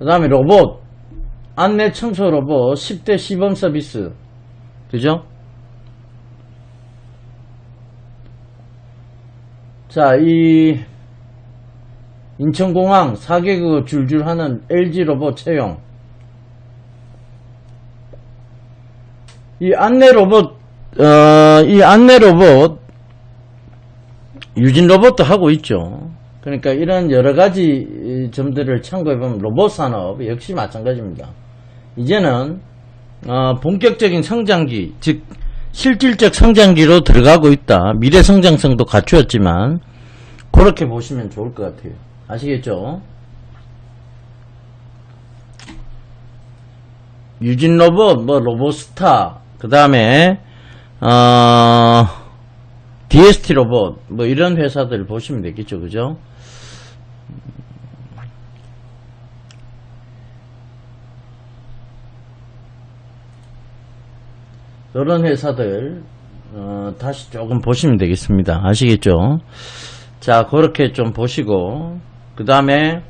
그 다음에 로봇, 안내 청소 로봇 10대 시범 서비스. 그죠? 자, 이, 인천공항 4개국 줄줄 하는 LG 로봇 채용. 이 안내 로봇, 어, 이 안내 로봇, 유진 로봇도 하고 있죠. 그러니까 이런 여러 가지 점들을 참고해 보면 로봇 산업 역시 마찬가지입니다. 이제는, 어, 본격적인 성장기, 즉, 실질적 성장기로 들어가고 있다. 미래 성장성도 갖추었지만, 그렇게 보시면 좋을 것 같아요. 아시겠죠? 유진 로봇, 뭐 로봇스타, 그 다음에 어, DST 로봇, 뭐 이런 회사들 보시면 되겠죠, 그죠? 이런 회사들 어, 다시 조금 보시면 되겠습니다. 아시겠죠? 자, 그렇게 좀 보시고 그 다음에